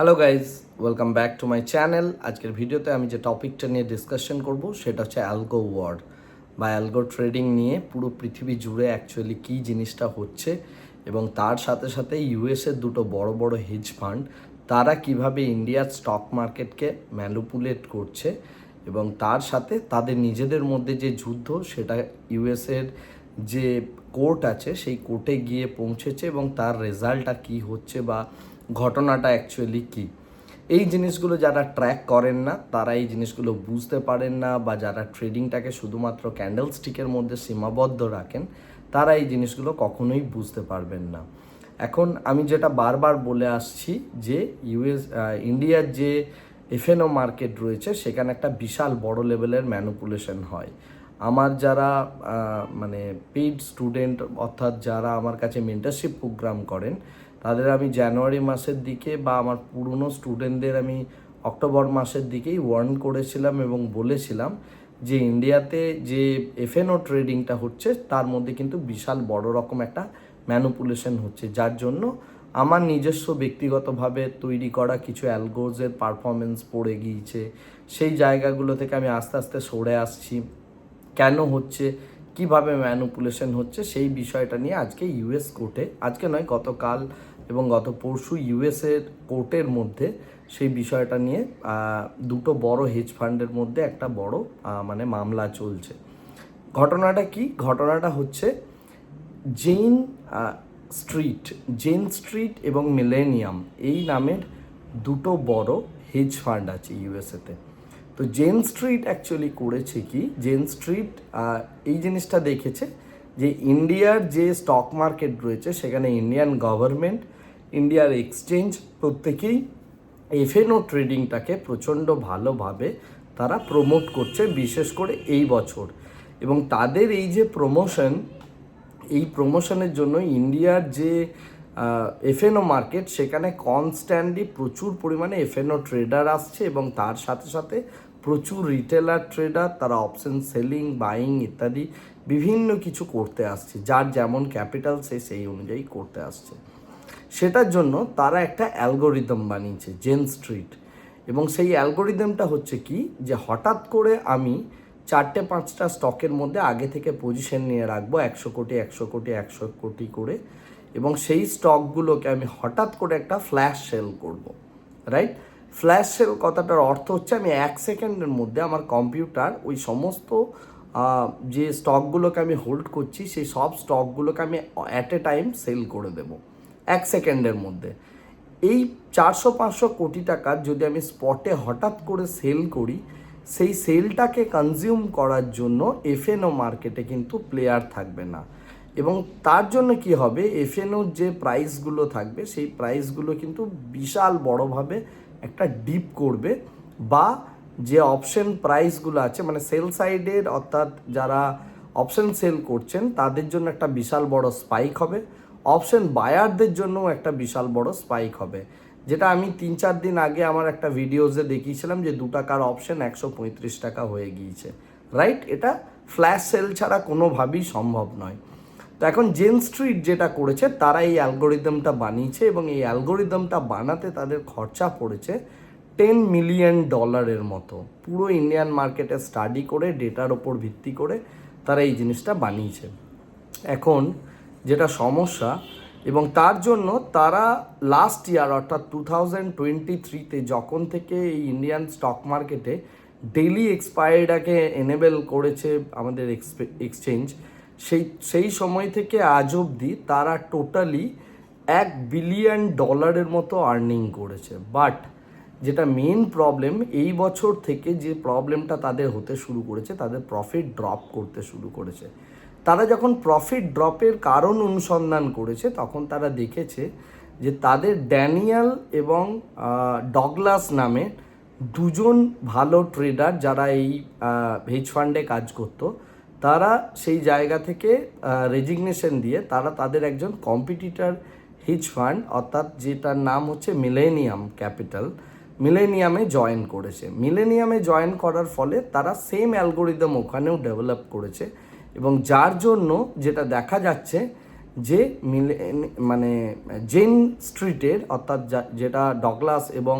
Hello guys welcome back to my channel আজকের ভিডিওতে আমি যে টপিকটা নিয়ে ডিসকাশন করব, সেটা হচ্ছে অ্যালগো ওয়ার্ড বা অ্যালগো ট্রেডিং নিয়ে পুরো পৃথিবী জুড়ে অ্যাকচুয়ালি কী জিনিসটা হচ্ছে এবং তার সাথে সাথে ইউএসের দুটো বড় বড় হেজ ফান্ড তারা কীভাবে ইন্ডিয়ার স্টক মার্কেটকে ম্যানুপুলেট করছে এবং তার সাথে তাদের নিজেদের মধ্যে যে যুদ্ধ, সেটা ইউএসের যে কোর্ট আছে, সেই কোর্টে গিয়ে পৌঁছেছে এবং তার রেজাল্টটা কি হচ্ছে বা ঘটনাটা অ্যাকচুয়ালি কি? এই জিনিসগুলো যারা ট্র্যাক করেন না, তারা এই জিনিসগুলো বুঝতে পারেন না বা যারা ট্রেডিংটাকে শুধুমাত্র ক্যান্ডেল স্টিকের মধ্যে সীমাবদ্ধ রাখেন, তারা এই জিনিসগুলো কখনোই বুঝতে পারবেন না। এখন আমি যেটা বারবার বলে আসছি যে ইউএস ইন্ডিয়ার যে এফএনও মার্কেট রয়েছে, সেখানে একটা বিশাল বড় লেভেলের ম্যানুপুলেশন হয়। আমার যারা মানে পেইড স্টুডেন্ট অর্থাৎ যারা আমার কাছে মেন্টারশিপ প্রোগ্রাম করেন তাদের আমি জানুয়ারি মাসের দিকে বা আমার পুরনো স্টুডেন্টদের আমি অক্টোবর মাসের দিকেই ওয়ার্ন করেছিলাম এবং বলেছিলাম যে ইন্ডিয়াতে যে এফএনও ট্রেডিংটা হচ্ছে, তার মধ্যে কিন্তু বিশাল বড় রকম একটা ম্যানুপুলেশন হচ্ছে। যার জন্য আমার নিজস্ব ব্যক্তিগতভাবে তৈরি করা কিছু অ্যালগোজের পারফরমেন্স পড়ে গিয়েছে। সেই জায়গাগুলো থেকে আমি আস্তে আস্তে সরে আসছি। কেন হচ্ছে? কীভাবে ম্যানুপুলেশন হচ্ছে সেই বিষয়টা নিয়ে আজকে ইউএস কোর্টে আজকে নয়, গতকাল এবং গত পরশু ইউএসের কোর্টের মধ্যে সেই বিষয়টা নিয়ে দুটো বড় হেজ ফান্ডের মধ্যে একটা বড় মানে মামলা চলছে। ঘটনাটা কি? ঘটনাটা হচ্ছে জেইন স্ট্রিট জেন স্ট্রিট এবং মিলেনিয়াম এই নামের দুটো বড় হেজ ফান্ড আছে ইউএসএতে তো জেন স্ট্রিট অ্যাকচুয়ালি করেছে কি? জেন স্ট্রিট এই জিনিসটা দেখেছে যে ইন্ডিয়ার যে স্টক মার্কেট রয়েছে, সেখানে ইন্ডিয়ান গভর্নমেন্ট ইন্ডিয়ার এক্সচেঞ্জ প্রত্যেকেই এফএনও ট্রেডিংটাকে প্রচণ্ড ভালোভাবে তারা প্রমোট করছে, বিশেষ করে এই বছর। এবং তাদের এই যে প্রমোশন এই প্রমোশনের জন্য ইন্ডিয়ার যে এফএনও মার্কেট সেখানে কনস্ট্যান্টলি প্রচুর পরিমাণে এফএনও ট্রেডার আসছে এবং তার সাথে সাথে প্রচুর রিটেলার ট্রেডার তারা অপশন সেলিং বাইং ইত্যাদি বিভিন্ন কিছু করতে আসছে। যার যেমন ক্যাপিটাল সে সেই অনুযায়ী করতে আসছে। সেটার জন্য তারা একটা অ্যালগোরিদম বানিয়েছে জেন স্ট্রিট এবং সেই অ্যালগোরিদমটা হচ্ছে কি? যে হঠাৎ করে আমি চারটে, পাঁচটা স্টকের মধ্যে আগে থেকে পজিশন নিয়ে রাখব, একশো কোটি একশো কোটি একশো কোটি করে। এবং সেই স্টকগুলোকে আমি হঠাৎ করে একটা ফ্ল্যাশ সেল করব রাইট ফ্ল্যাশ সেল কথাটার অর্থ হচ্ছে আমি এক সেকেন্ডের মধ্যে আমার কম্পিউটার ওই সমস্ত যে স্টকগুলোকে আমি হোল্ড করছি, সেই সব স্টকগুলোকে আমি অ্যাট এ টাইম সেল করে দেবো, এক সেকেন্ডের মধ্যে। এই চারশো পাঁচশো কোটি টাকার যদি আমি স্পটে হঠাৎ করে সেল করি, সেই সেলটাকে কনজিউম করার জন্য এফএনও মার্কেটে কিন্তু প্লেয়ার থাকবে না। এবং তার জন্য কি হবে? এফএনওর যে প্রাইসগুলো থাকবে, সেই প্রাইসগুলো কিন্তু বিশাল বড়োভাবে একটা ডিপ করবে বা যে অপশন প্রাইসগুলো আছে মানে সেল সাইডের অর্থাৎ যারা অপশন সেল করছেন, তাদের জন্য একটা বিশাল বড় স্পাইক হবে। অপশন বায়ারদের জন্যও একটা বিশাল বড় স্পাইক হবে। যেটা আমি তিন চার দিন আগে আমার একটা ভিডিওজে দেখিয়েছিলাম যে দু টাকার অপশন একশো পঁয়ত্রিশ টাকা হয়ে গিয়েছে। রাইট এটা ফ্ল্যাশ সেল ছাড়া কোনোভাবেই সম্ভব নয়। তো এখন জেন স্ট্রিট যেটা করেছে, তারা এই অ্যালগোরিদমটা বানিয়েছে এবং এই অ্যালগোরিদমটা বানাতে তাদের খরচা পড়েছে টেন মিলিয়ন ডলারের মতো। পুরো ইন্ডিয়ান মার্কেটে স্টাডি করে ডেটার ওপর ভিত্তি করে তারা এই জিনিসটা বানিয়েছে। এখন যেটা সমস্যা, এবং তার জন্য তারা লাস্ট ইয়ার অর্থাৎ টু থাউজেন্ড টোয়েন্টি থ্রিতে যখন থেকে এই ইন্ডিয়ান স্টক মার্কেটে ডেইলি এক্সপায়ার্ডাকে এনেবেল করেছে আমাদের এক্সপে এক্সচেঞ্জ সেই সেই সময় থেকে আজ অবধি তারা টোটালি এক বিলিয়ন ডলারের মতো আর্নিং করেছে। বাট যেটা মেন প্রবলেম, এই বছর থেকে যে প্রবলেমটা তাদের হতে শুরু করেছে, তাদের প্রফিট ড্রপ করতে শুরু করেছে। তারা যখন প্রফিট ড্রপের কারণ অনুসন্ধান করেছে, তখন তারা দেখেছে যে তাদের ড্যানিয়াল এবং ডগলাস নামে দুজন ভালো ট্রেডার যারা এই হেজ ফান্ডে কাজ করতো তারা সেই জায়গা থেকে রেজিগনেশন দিয়ে তারা তাদের একজন কম্পিটিটর হিজ ফান্ড অর্থাৎ যেটার নাম হচ্ছে মিলেনিয়াম ক্যাপিটাল মিলেনিয়ামে জয়েন করেছে। মিলেনিয়ামে জয়েন করার ফলে তারা সেম অ্যালগোরিদম ওখানেও ডেভেলপ করেছে এবং যার জন্য যেটা দেখা যাচ্ছে যে মিলে মানে জেন স্ট্রিটের অর্থাৎ যেটা ডগলাস এবং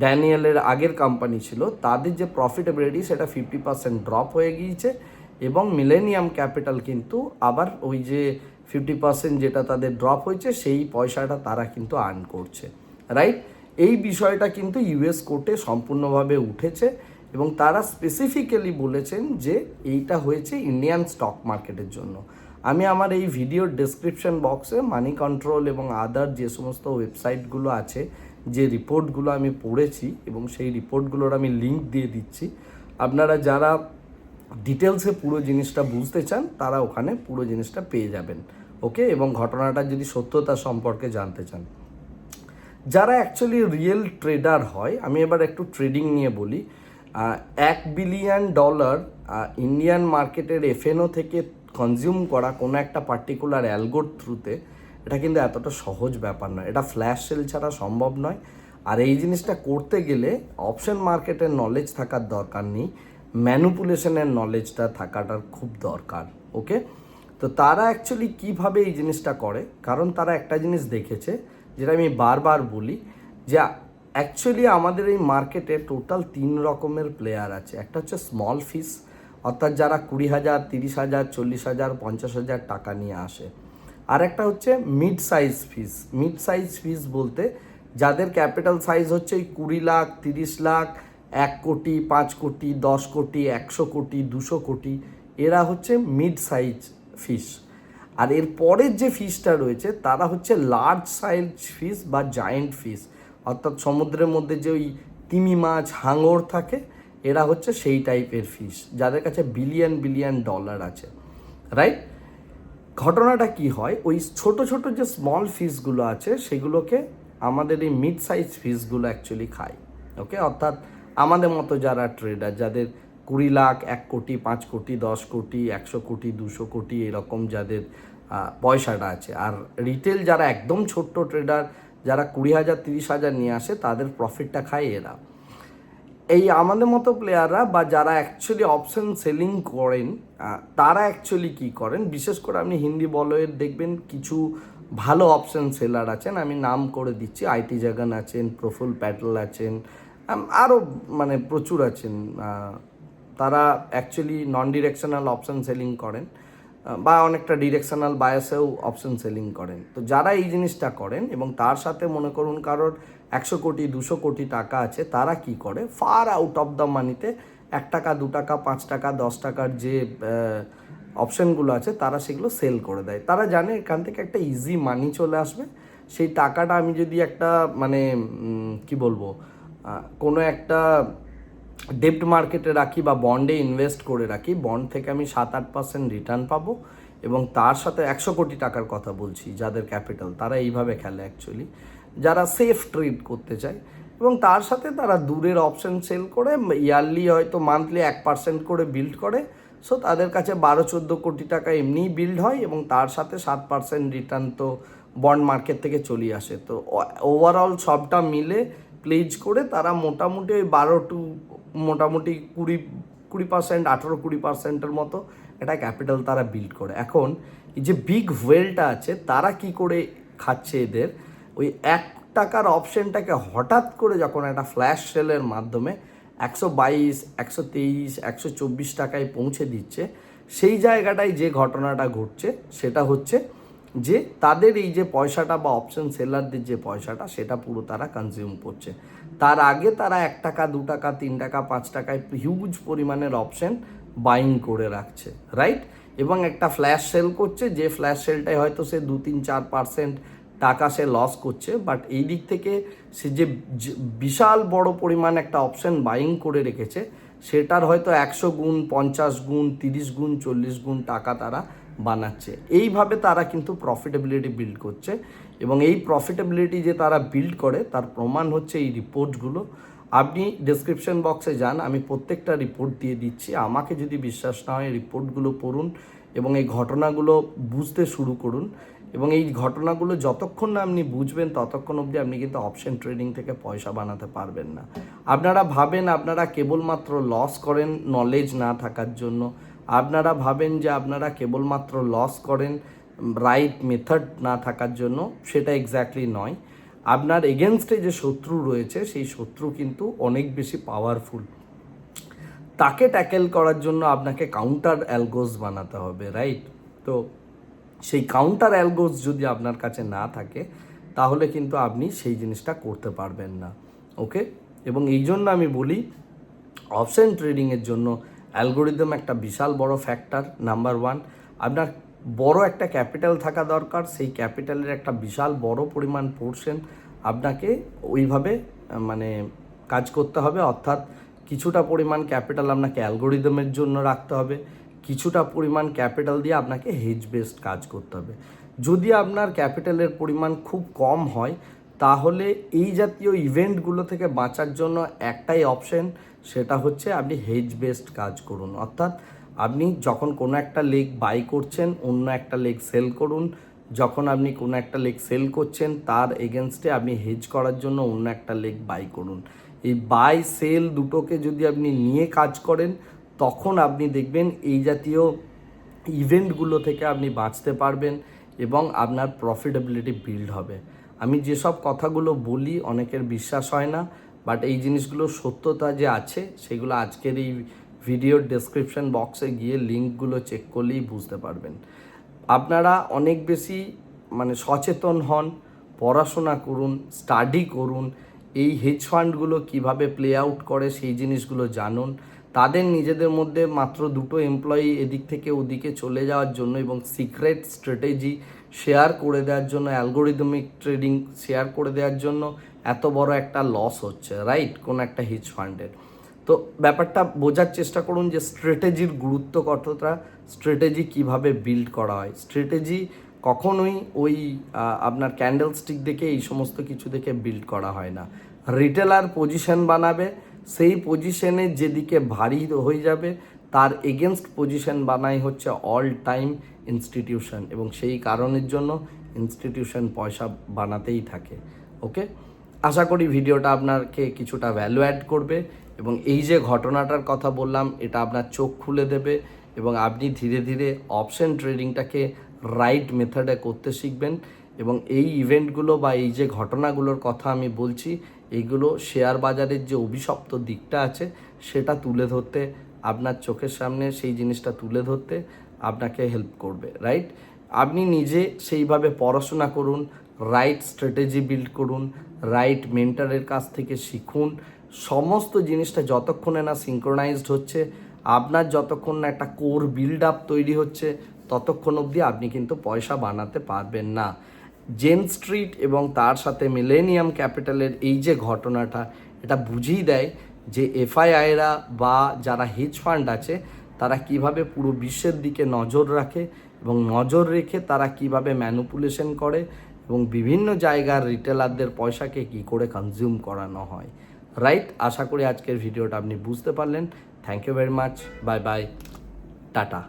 ড্যানিয়েলের আগের কোম্পানি ছিল, তাদের যে প্রফিটেবিলিটি সেটা ফিফটি পার্সেন্ট ড্রপ হয়ে গিয়েছে। এবং মিলেনিয়াম ক্যাপিটাল কিন্তু আবার ওই যে ফিফটি পার্সেন্ট যেটা তাদের ড্রপ হয়েছে, সেই পয়সাটা তারা কিন্তু আর্ন করছে রাইট এই বিষয়টা কিন্তু ইউএস কোর্টে সম্পূর্ণভাবে উঠেছে এবং তারা স্পেসিফিক্যালি বলেছেন যে এইটা হয়েছে ইন্ডিয়ান স্টক মার্কেটের জন্য। আমি আমার এই ভিডিওর ডেসক্রিপশন বক্সে মানি কন্ট্রোল এবং আদার যে সমস্ত ওয়েবসাইটগুলো আছে, যে রিপোর্টগুলো আমি পড়েছি এবং সেই রিপোর্টগুলোর আমি লিঙ্ক দিয়ে দিচ্ছি। আপনারা যারা ডিটেলসে পুরো জিনিসটা বুঝতে চান, তারা ওখানে পুরো জিনিসটা পেয়ে যাবেন ওকে এবং ঘটনাটা যদি সত্যতা সম্পর্কে জানতে চান। যারা অ্যাকচুয়ালি রিয়েল ট্রেডার হয়, আমি এবার একটু ট্রেডিং নিয়ে বলি এক বিলিয়ন ডলার ইন্ডিয়ান মার্কেটের এফএনও থেকে কনজিউম করা কোনো একটা পার্টিকুলার অ্যালগোর থ্রুতে এটা কিন্তু এতটা সহজ ব্যাপার নয়। এটা ফ্ল্যাশ সেল ছাড়া সম্ভব নয়। আর এই জিনিসটা করতে গেলে অপশন মার্কেটের নলেজ থাকার দরকার নেই। ম্যানুপুলেশনের নলেজটা থাকাটার খুব দরকার ওকে তো তারা অ্যাকচুয়ালি কীভাবে এই জিনিসটা করে? কারণ তারা একটা জিনিস দেখেছে, যেটা আমি বারবার বলি, যে অ্যাকচুয়ালি আমাদের এই মার্কেটে টোটাল তিন রকমের প্লেয়ার আছে। একটা হচ্ছে স্মল ফিস অর্থাৎ যারা কুড়ি হাজার, তিরিশ হাজার, চল্লিশ হাজার, পঞ্চাশ হাজার টাকা নিয়ে আসে। আর একটা হচ্ছে mid size fish mid size fish বলতে যাদের ক্যাপিটাল সাইজ হচ্ছে ওই কুড়ি লাখ, তিরিশ লাখ এক কোটি, পাঁচ কোটি, দশ কোটি, একশো কোটি, দুশো কোটি, এরা হচ্ছে মিড সাইজ ফিস আর এর পরের যে ফিসটা রয়েছে, তারা হচ্ছে লার্জ সাইজ ফিস বা জায়েন্ট ফিস অর্থাৎ সমুদ্রের মধ্যে যে ওই তিমি মাছ, হাঙর থাকে, এরা হচ্ছে সেই টাইপের ফিস যাদের কাছে বিলিয়ন বিলিয়ন ডলার আছে রাইট ঘটনাটা কি হয়? ওই ছোট ছোট যে স্মল ফিসগুলো আছে, সেগুলোকে আমাদের এই মিড সাইজ ফিসগুলো অ্যাকচুয়ালি খায় ওকে অর্থাৎ আমাদের মতো যারা ট্রেডার যাদের কুড়ি লাখ, এক কোটি, পাঁচ কোটি, দশ কোটি, একশো কোটি, দুশো কোটি এরকম যাদের পয়সাটা আছে। আর রিটেল যারা একদম ছোট্ট ট্রেডার যারা কুড়ি হাজার, তিরিশ হাজার নিয়ে আসে, তাদের প্রফিটটা খায় এরা। এই আমাদের মতো প্লেয়াররা বা যারা অ্যাকচুয়ালি অপশন সেলিং করেন তারা অ্যাকচুয়ালি কি করেন? বিশেষ করে আপনি হিন্দি বলয়ের দেখবেন, কিছু ভালো অপশন সেলার আছেন, আমি নাম করে দিচ্ছি। আইটি জাগান আছেন, প্রফুল প্যাটেল আছেন আরও মানে প্রচুর আছেন তারা actually non directional option selling করেন বা অনেকটা ডিরেকশনাল বায়াসেও অপশন সেলিং করেন। তো যারা এই জিনিসটা করেন এবং তার সাথে মনে করুন কারোর একশো কোটি, দুশো কোটি টাকা আছে, তারা কি করে? ফার আউট অফ দ্য মানিতে এক টাকা, দু টাকা, পাঁচ টাকা, দশ টাকার যে অপশনগুলো আছে, তারা সেগুলো সেল করে দেয়। তারা জানে এখান থেকে একটা ইজি মানি চলে আসবে। সেই টাকাটা আমি যদি একটা মানে কি বলব কোনো একটা ডেপ্ট মার্কেটে রাখি বা বন্ডে ইনভেস্ট করে রাখি বন্ড থেকে আমি সাত আট পার্সেন্ট রিটার্ন পাবো এবং তার সাথে একশো কোটি টাকার কথা বলছি যাদের ক্যাপিটাল তারা এইভাবে খেলে অ্যাকচুয়ালি যারা সেফ ট্রেড করতে চায় এবং তার সাথে তারা দূরের অপশন সেল করে ইয়ারলি হয়তো মান্থলি এক পার্সেন্ট করে বিল্ড করে সো তাদের কাছে বারো চোদ্দ কোটি টাকা এমনিই বিল্ড হয় এবং তার সাথে সাত পার্সেন্ট রিটার্ন তো বন্ড মার্কেট থেকে চলে আসে। তো ওভারঅল সবটা মিলে প্লেজ করে তারা মোটামুটি বারো টু মোটামুটি কুড়ি কুড়ি পার্সেন্ট আঠেরো, কুড়ি পার্সেন্টের মতো একটা ক্যাপিটাল তারা বিল্ড করে। এখন এই যে বিগ ওয়েলটা আছে, তারা কি করে খাচ্ছে এদের? ওই এক টাকার অপশনটাকে হঠাৎ করে যখন একটা ফ্ল্যাশ সেলের মাধ্যমে একশো বাইশ, একশো তেইশ, একশো চব্বিশ টাকায় পৌঁছে দিচ্ছে, সেই জায়গাটায় যে ঘটনাটা ঘটছে, সেটা হচ্ছে যে তাদের এই যে পয়সাটা বা অপশন সেলারদের যে পয়সাটা, সেটা পুরো তারা কনজিউম করছে। তার আগে তারা এক টাকা, দু টাকা, তিন টাকা, পাঁচ টাকায় হিউজ পরিমাণের অপশন বাইং করে রাখছে রাইট এবং একটা ফ্ল্যাশ সেল করছে, যে ফ্ল্যাশ সেলটায় হয়তো সে দু, তিন, চার পার্সেন্ট টাকা সে লস করছে বাট এই দিক থেকে সে যে বিশাল বড় পরিমাণ একটা অপশন বাইং করে রেখেছে, সেটার হয়তো একশো গুণ, পঞ্চাশ গুণ, তিরিশ গুণ, চল্লিশ গুণ টাকা তারা বানাচ্ছে। এইভাবে তারা কিন্তু প্রফিটেবিলিটি বিল্ড করছে এবং এই প্রফিটেবিলিটি যে তারা বিল্ড করে, তার প্রমাণ হচ্ছে এই রিপোর্টগুলো আপনি ডেসক্রিপশন বক্সে যান, আমি প্রত্যেকটা রিপোর্ট দিয়ে দিচ্ছি। আমাকে যদি বিশ্বাস না হয় রিপোর্টগুলো পড়ুন এবং এই ঘটনাগুলো বুঝতে শুরু করুন এবং এই ঘটনাগুলো যতক্ষণ না আপনি বুঝবেন, ততক্ষণ অবধি আপনি কিন্তু অপশন ট্রেডিং থেকে পয়সা বানাতে পারবেন না। আপনারা ভাবেন, আপনারা কেবলমাত্র লস করেন নলেজ না থাকার জন্য। আপনারা ভাবেন যে আপনারা কেবলমাত্র লস করেন রাইট মেথড না থাকার জন্য, সেটা এক্স্যাক্টলি নয়। আপনার এগেনস্টে যে শত্রু রয়েছে, সেই শত্রু কিন্তু অনেক বেশি পাওয়ারফুল তাকে ট্যাকেল করার জন্য আপনাকে কাউন্টার অ্যালগোস বানাতে হবে রাইট তো সেই কাউন্টার অ্যালগোস যদি আপনার কাছে না থাকে, তাহলে কিন্তু আপনি সেই জিনিসটা করতে পারবেন না ওকে এবং এই জন্য আমি বলি অপশন ট্রেডিংয়ের জন্য অ্যালগোরিদম একটা বিশাল বড় ফ্যাক্টর নাম্বার ওয়ান আপনার বড় একটা ক্যাপিটাল থাকা দরকার, সেই ক্যাপিটালের একটা বিশাল বড় পরিমাণ পোর্শন আপনাকে ওইভাবে মানে কাজ করতে হবে। অর্থাৎ কিছুটা পরিমাণ ক্যাপিটাল আপনাকে অ্যালগোরিদমের জন্য রাখতে হবে। কিছুটা পরিমাণ ক্যাপিটাল দিয়ে আপনাকে হেজ বেসড কাজ করতে হবে। যদি আপনার ক্যাপিটালের পরিমাণ খুব কম হয়, তাহলে এই জাতীয় ইভেন্টগুলো থেকে বাঁচার জন্য একটাই অপশন সেটা হচ্ছে আপনি হেজ বেসড কাজ করুন। অর্থাৎ আপনি যখন কোনো একটা লেগ বাই করছেন, অন্য একটা লেগ সেল করুন, যখন আপনি কোনো একটা লেগ সেল করছেন, তার এগেনস্টে আপনি হেজ করার জন্য অন্য একটা লেগ বাই করুন। এই বাই সেল দুটোকে যদি আপনি নিয়ে কাজ করেন, তখন আপনি দেখবেন এই জাতীয় ইভেন্টগুলো থেকে আপনি বাঁচতে পারবেন এবং আপনার প্রফিটেবিলিটি বিল্ড হবে। আমি যেসব কথাগুলো বলি, অনেকের বিশ্বাস হয় না। বাট এই জিনিসগুলো সত্যতা যে আছে, সেগুলো আজকের এই ভিডিওর ডেসক্রিপশন বক্সে গিয়ে লিঙ্কগুলো চেক করলেই বুঝতে পারবেন। আপনারা অনেক বেশি মানে সচেতন হন, পড়াশোনা করুন স্টাডি করুন, এই হেজ ফান্ডগুলো কীভাবে প্লে আউট করে সেই জিনিসগুলো জানুন। তাদের নিজেদের মধ্যে মাত্র দুটো এমপ্লয়ি এদিক থেকে ওদিকে চলে যাওয়ার জন্য এবং সিক্রেট স্ট্র্যাটেজি শেয়ার করে দেওয়ার জন্য অ্যালগোরিদমিক ট্রেডিং শেয়ার করে দেওয়ার জন্য এত বড় একটা লস হচ্ছে রাইট কোন একটা হিজ ফান্ডের তো ব্যাপারটা বোঝার চেষ্টা করুন যে স্ট্র্যাটেজির গুরুত্ব কতটা স্ট্র্যাটেজি কীভাবে বিল্ড করা হয়। স্ট্র্যাটেজি কখনোই ওই আপনার ক্যান্ডেল স্টিক দেখে এই সমস্ত কিছু দেখে বিল্ড করা হয় না। রিটেলার পজিশন বানাবে, সেই পজিশনে যেদিকে ভারী হয়ে যাবে, তার এগেনস্ট পজিশন বানাই হচ্ছে অল টাইম ইনস্টিটিউশন এবং সেই কারণের জন্য ইনস্টিটিউশন পয়সা বানাতেই থাকে ওকে আশা করি ভিডিওটা আপনাকে কিছুটা ভ্যালু অ্যাড করবে এবং এই যে ঘটনাটার কথা বললাম, এটা আপনার চোখ খুলে দেবে এবং আপনি ধীরে ধীরে অপশন ট্রেডিংটাকে রাইট মেথডে করতে শিখবেন এবং এই ইভেন্টগুলো বা এই যে ঘটনাগুলোর কথা আমি বলছি এইগুলো শেয়ার বাজারের যে অভিশপ্ত দিকটা আছে, সেটা তুলে ধরতে, আপনার চোখের সামনে সেই জিনিসটা তুলে ধরতে আপনাকে হেল্প করবে রাইট আপনি নিজে সেইভাবে পড়াশোনা করুন রাইট স্ট্র্যাটেজি বিল্ড করুন রাইট মেন্টারের কাছ থেকে শিখুন। সমস্ত জিনিসটা যতক্ষণে না সিঙ্ক্রোনাইজড হচ্ছে, আপনার যতক্ষণ না একটা কোর বিল্ড আপ তৈরি হচ্ছে, ততক্ষণ অবধি আপনি কিন্তু পয়সা বানাতে পারবেন না। জেন স্ট্রিট এবং তার সাথে মিলেনিয়াম ক্যাপিটালের এই যে ঘটনাটা, এটা বুঝিয়ে দেয় যে এফআইআইরা বা যারা হেজ ফান্ড আছে, তারা কীভাবে পুরো বিশ্বের দিকে নজর রাখে এবং নজর রেখে তারা কীভাবে ম্যানুপুলেশন করে এবং বিভিন্ন জায়গার রিটেলারদের পয়সাকে কি করে কনজিউম করানো হয়। রাইট আশা করি আজকের ভিডিওটা আপনি বুঝতে পারলেন। Thank you very much bye bye tata